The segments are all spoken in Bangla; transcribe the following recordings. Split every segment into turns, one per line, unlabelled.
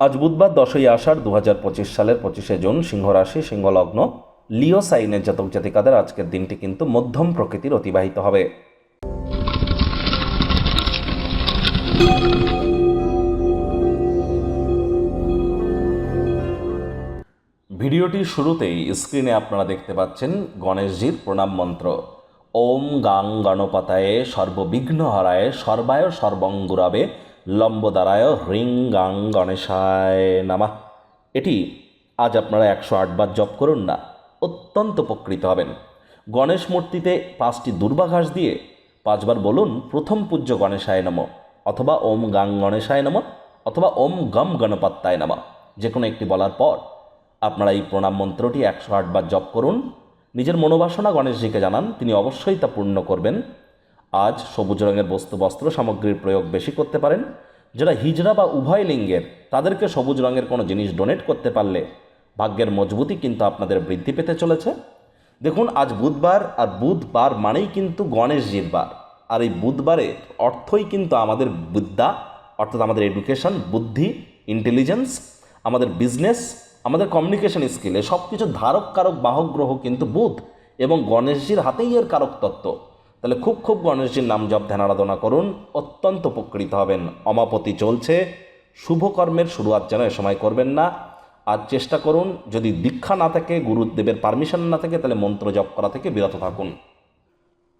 আজ বুধবার দশই আষাঢ় দু হাজার পঁচিশ সালের পঁচিশে জুন সিংহ রাশি সিংহ লগ্ন লিও সাইনের জাতক জাতিকাদের আজকের দিনটি কিন্তু মধ্যম প্রকৃতির অতিবাহিত হবে। ভিডিওটির শুরুতেই স্ক্রিনে আপনারা দেখতে পাচ্ছেন গণেশজির প্রণাম মন্ত্র। ওম গাং গণপতায়ে সর্ববিঘ্ন হরায় সর্বায় সর্বঙ্গুরাবে লম্বদারায় হ্রিং গাং গণেশায় নামা। এটি আজ আপনারা একশো আটবার জপ করুন না, অত্যন্ত উপকৃত হবেন। গণেশ মূর্তিতে পাঁচটি দুর্বাঘাস দিয়ে পাঁচবার বলুন, প্রথম পূজ্য গণেশায় নম অথবা, ওম গাং গণেশায় নম অথবা, ওম গম গণপত্তায় নম যে কোনো একটি বলার পর আপনারা এই প্রণাম মন্ত্রটি একশো আটবার জপ করুন। নিজের মনোবাসনা গণেশজিকে জানান, তিনি অবশ্যই তা পূর্ণ করবেন। আজ সবুজ রঙের বস্তু বস্ত্র সামগ্রীর প্রয়োগ বেশি করতে পারেন। যারা হিজড়া বা উভয় লিঙ্গের, তাদেরকে সবুজ রঙের কোনো জিনিস ডোনেট করতে পারলে ভাগ্যের মজবুতি কিন্তু আপনাদের বৃদ্ধি পেতে চলেছে। দেখুন, আজ বুধবার, আর বুধবার মানেই কিন্তু গণেশজির বার। আর এই বুধবারে অর্থই কিন্তু আমাদের বিদ্যা অর্থাৎ আমাদের এডুকেশন বুদ্ধি ইন্টেলিজেন্স আমাদের বিজনেস আমাদের কমিউনিকেশন স্কিলে সব কিছু ধারক কারক বাহক গ্রহ কিন্তু বুধ এবং গণেশজির হাতেই এর কারক তত্ত্ব। তাহলে খুব খুব গণেশজির নাম জপ ধ্যান আরাধনা করুন, অত্যন্ত উপকৃত হবেন। অমাপতি চলছে শুভ কর্মের শুরুয়াত যেন এ সময় করবেন না। আর চেষ্টা করুন, যদি দীক্ষা না থাকে, গুরুদেবের পারমিশন না থাকে, তাহলে মন্ত্র জপ করা থেকে বিরত থাকুন।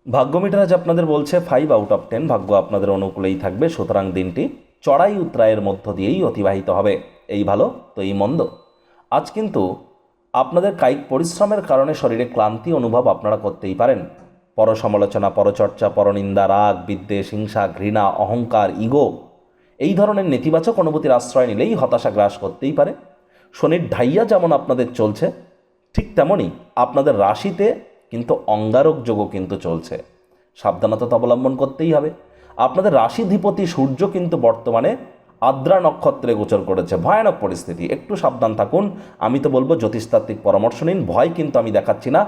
ভাগ্য মিটার আজ আপনাদের বলছে ফাইভ আউট অফ টেন ভাগ্য আপনাদের অনুকূলেই থাকবে, সুতরাং দিনটি চড়াই উত্তরায়ের মধ্য দিয়েই অতিবাহিত হবে। এই ভালো, তো এই মন্দ। আজ কিন্তু আপনাদের কায়িক পরিশ্রমের কারণে শরীরে ক্লান্তি অনুভব আপনারা করতেই পারেন। পর সমালোচনা পরচর্চা, পরনিন্দা, রাগ, বিদ্বেষ, হিংসা, ঘৃণা, অহংকার, ইগো, এই ধরনের নেতিবাচক অনুভূতির আশ্রয় নিলেই হতাশা গ্রাস করতেই পারে। শনির ঢাইয়া যেমন আপনাদের চলছে, ঠিক তেমনই আপনাদের রাশিতে কিন্তু অঙ্গারক যোগও কিন্তু চলছে। সাবধানতা তো অবলম্বন করতেই হবে। আপনাদের রাশিধিপতি সূর্য কিন্তু বর্তমানে আদ্রা নক্ষত্রে গোচর করেছে। ভয়ানক পরিস্থিতি। একটু সাবধান থাকুন। আমি তো বলব জ্যোতিষতাত্ত্বিক পরামর্শ নিন। ভয় কিন্তু আমি দেখাচ্ছি না।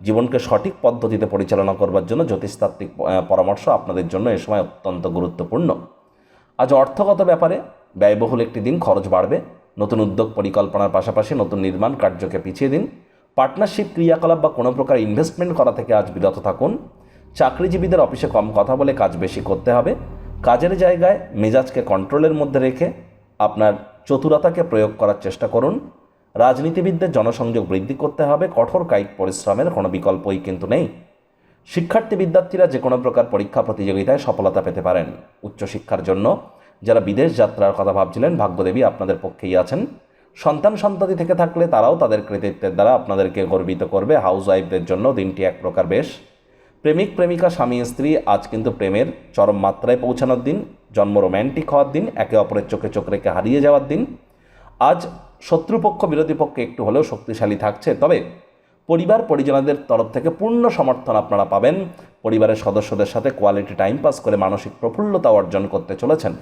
জীবনকে সঠিক পদ্ধতিতে পরিচালনা করবার জন্য জ্যোতিষতাত্ত্বিক পরামর্শ আপনাদের জন্য এ সময় অত্যন্ত গুরুত্বপূর্ণ। আজ অর্থগত ব্যাপারে ব্যয়বহুল একটি দিন খরচ বাড়বে। নতুন উদ্যোগ পরিকল্পনার পাশাপাশি নতুন নির্মাণ কার্যকে পিছিয়ে দিন। পার্টনারশিপ, ক্রিয়াকলাপ বা কোনো প্রকার ইনভেস্টমেন্ট করা থেকে আজ বিরত থাকুন। চাকরিজীবীদের অফিসে কম কথা বলে কাজ বেশি করতে হবে। কাজের জায়গায় মেজাজকে কন্ট্রোলের মধ্যে রেখে আপনার চতুরতাকে প্রয়োগ করার চেষ্টা করুন। রাজনীতিবিদদের জনসংযোগ বৃদ্ধি করতে হবে, কঠোর কায়িক পরিশ্রমের কোনো বিকল্পই কিন্তু নেই। শিক্ষার্থী বিদ্যার্থীরা যে কোনো প্রকার পরীক্ষা প্রতিযোগিতায় সফলতা পেতে পারেন। উচ্চশিক্ষার জন্য যারা বিদেশ যাত্রার কথা ভাবছিলেন, ভাগ্যদেবী আপনাদের পক্ষেই আছেন। সন্তান সন্ততি থেকে থাকলে তারাও তাদের কৃতিত্বের দ্বারা আপনাদেরকে গর্বিত করবে। হাউস ওয়াইফদের জন্য দিনটি এক প্রকার বেশ। প্রেমিক, প্রেমিকা, স্বামী, স্ত্রী, আজ কিন্তু প্রেমের চরম মাত্রায় পৌঁছানোর দিন। জন্ম রোম্যান্টিক হওয়ার দিন। একে অপরের চোখে চোখ রেখে হারিয়ে যাওয়ার দিন। আজ শত্রুপক্ষ, বিরোধী পক্ষে একটু হলেও শক্তিশালী থাকছে। তবে পরিবার পরিজনদের তরফ থেকে পূর্ণ সমর্থন আপনারা পাবেন। পরিবারের সদস্যদের সাথে কোয়ালিটি টাইম পাস করে মানসিক প্রফুল্লতা অর্জন করতে চলেছেন।